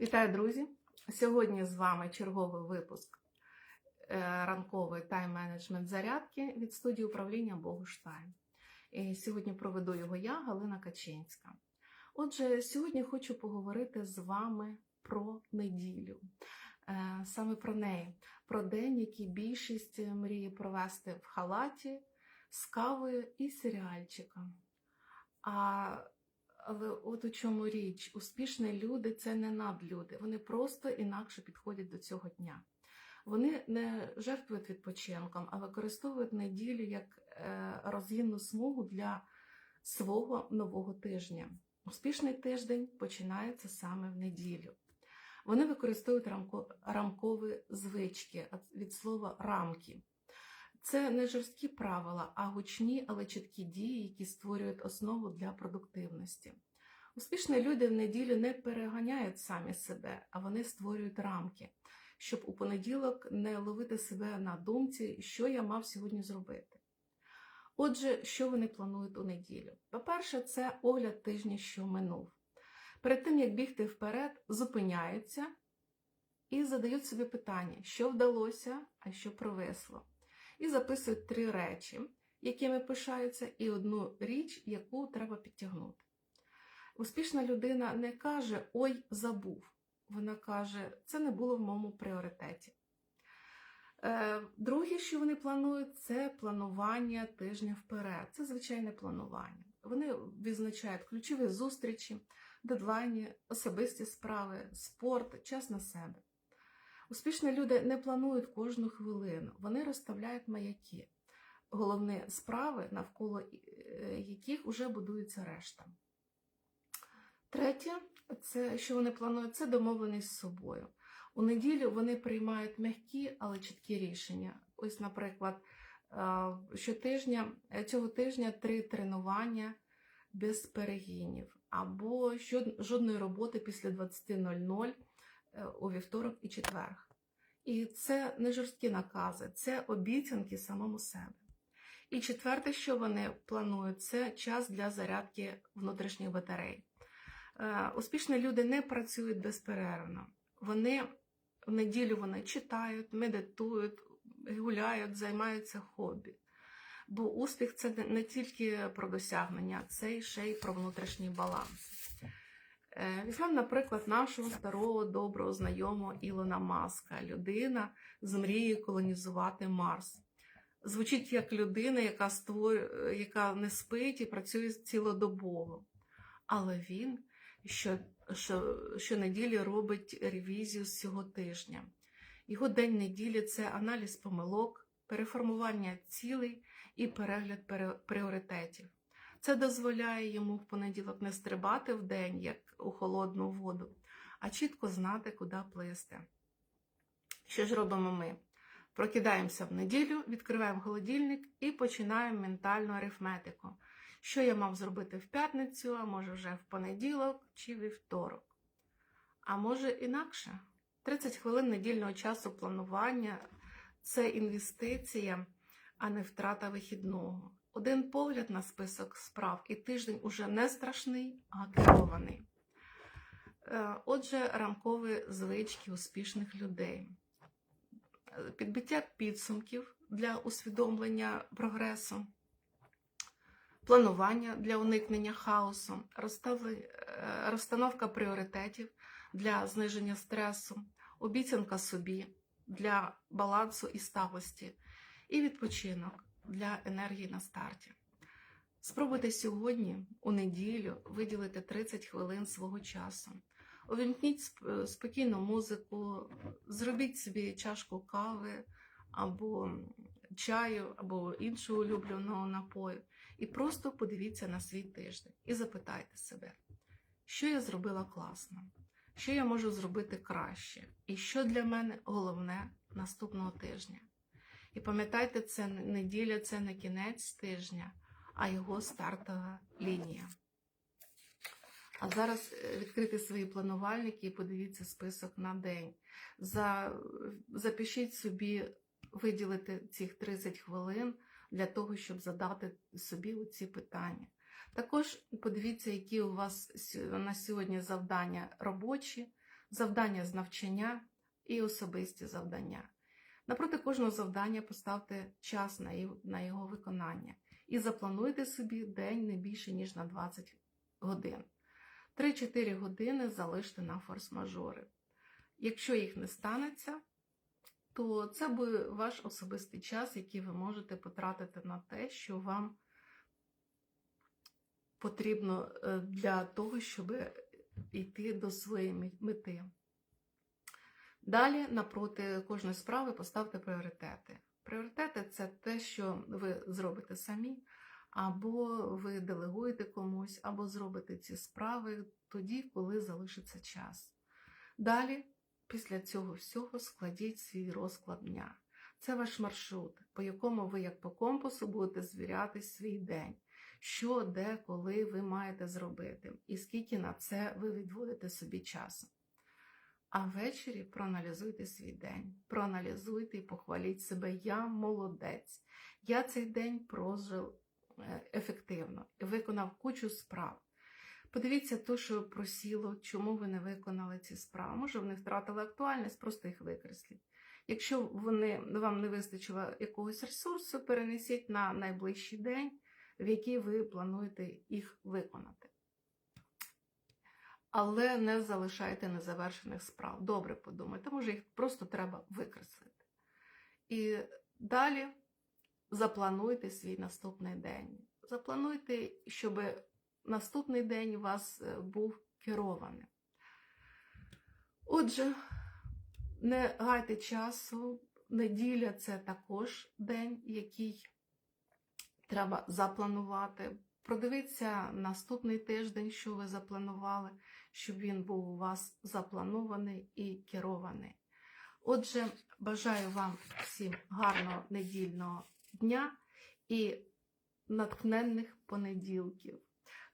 Вітаю, друзі! Сьогодні з вами черговий випуск е, ранкової тайм-менеджмент зарядки від студії управління Богуштайм. І сьогодні проведу його я, Галина Качинська. Отже, сьогодні хочу поговорити з вами про неділю. Е, Саме про неї, про день, який більшість мріє провести в халаті з кавою і серіальчиком. А але от у чому річ, успішні люди це не надлюди. Вони просто інакше підходять до цього дня. Вони не жертвують відпочинком, а використовують неділю як е, розгінну смугу для свого нового тижня. Успішний тиждень починається саме в неділю. Вони використовують рамкові звички від слова рамки. Це не жорсткі правила, а гучні, але чіткі дії, які створюють основу для продуктивності. Успішні люди в неділю не переганяють самі себе, а вони створюють рамки, щоб у понеділок не ловити себе на думці, що я мав сьогодні зробити. Отже, що вони планують у неділю? По-перше, це огляд тижня, що минув. Перед тим, як бігти вперед, зупиняються і задають собі питання, що вдалося, а що провисло і записують три речі, якими пишаються, і одну річ, яку треба підтягнути. Успішна людина не каже Ой, забув. Вона каже, це не було в моєму пріоритеті. Е, Друге, що вони планують, це планування тижня вперед. Це звичайне планування. Вони відзначають ключові зустрічі, дедлайни, особисті справи, спорт, час на себе. Успішні люди не планують кожну хвилину, вони розставляють маяки, головні справи, навколо яких вже будується решта. Третє, це, що вони планують, це домовленість з собою. У неділю вони приймають м'які, але чіткі рішення. Ось, наприклад, щотижня, цього тижня три тренування без перегінів, або жодної роботи після 20.00 у вівторок і четверг. І це не жорсткі накази, це обіцянки самому себе. І четверте, що вони планують, це час для зарядки внутрішніх батарей. Е, успішні люди не працюють безперервно. Вони в неділю вони читають, медитують, гуляють, займаються хобі. Бо успіх це не тільки про досягнення, це ще й про внутрішній баланс. Візьмемо, наприклад, нашого старого доброго знайомого Ілона Маска, людина з мрією колонізувати Марс. Звучить як людина, яка створює, яка не спить і працює цілодобово. Але він що, що, щонеділі робить ревізію з цього тижня. Його день неділі це аналіз помилок, переформування цілей і перегляд пріоритетів. Це дозволяє йому в понеділок не стрибати в день, як у холодну воду, а чітко знати, куди плисти. Що ж робимо ми? Прокидаємося в неділю, відкриваємо холодильник і починаємо ментальну арифметику. Що я мав зробити в п'ятницю, а може вже в понеділок чи вівторок. А може інакше. 30 хвилин недільного часу планування це інвестиція, а не втрата вихідного. Один погляд на список справ, і тиждень уже не страшний, а керований. Е, отже, рамкові звички успішних людей. Підбиття підсумків для усвідомлення прогресу, планування для уникнення хаосу, е, розстановка пріоритетів для зниження стресу, обіцянка собі для балансу і сталості, і відпочинок для енергії на старті. Спробуйте сьогодні, у неділю, виділити 30 хвилин свого часу. Увімкніть спокійну музику, зробіть собі чашку кави або чаю, або іншого улюбленого напою. І просто подивіться на свій тиждень і запитайте себе, що я зробила класно, що я можу зробити краще, і що для мене головне наступного тижня. І пам'ятайте, це неділя це не кінець тижня, а його стартова лінія. А зараз е, відкрити свої планувальники і подивіться список на день. За, Запишіть собі, виділити цих 30 хвилин для того, щоб задати собі ці питання. Також подивіться, які у вас на сьогодні завдання робочі, завдання з навчання і особисті завдання. Напроти кожного завдання поставте час на його- виконання і заплануйте собі день не більше, ніж на 20 годин. 3-4 години залиште на форс-мажори. Якщо їх не станеться, то це буде ваш особистий час, який ви можете потратити на те, що вам потрібно е, для того, щоб йти до своєї мети. Далі, напроти кожної справи, поставте пріоритети. Пріоритети це те, що ви зробите самі, або ви делегуєте комусь, або зробите ці справи тоді, коли залишиться час. Далі, після цього всього, складіть свій розклад дня. Це ваш маршрут, по якому ви, як по компасу, будете звіряти свій день, що, де, коли ви маєте зробити, і скільки на це ви відводите собі часу. А ввечері проаналізуйте свій день, проаналізуйте і похваліть себе. Я молодець. Я цей день прожив е, ефективно, виконав кучу справ. Подивіться те, що просіло, чому ви не виконали ці справи. Може, вони втратили актуальність, просто їх викресліть. Якщо вони, вам не вистачило якогось ресурсу, перенесіть на найближчий день, в який ви плануєте їх виконати. Але не залишайте незавершених справ. Добре подумайте, може їх просто треба викреслити. І далі заплануйте свій наступний день. Заплануйте, щоб наступний день у вас е, був керований. Отже, не гайте часу. Неділя це також день, який треба запланувати. Продивіться наступний тиждень, що ви запланували, щоб він був у вас запланований і керований. Отже, бажаю вам всім гарного недільного дня і натхненних понеділків.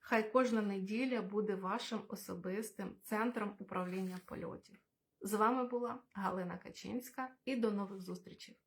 Хай кожна неділя буде вашим особистим центром управління польотів. З вами була Галина Качинська і до нових зустрічей!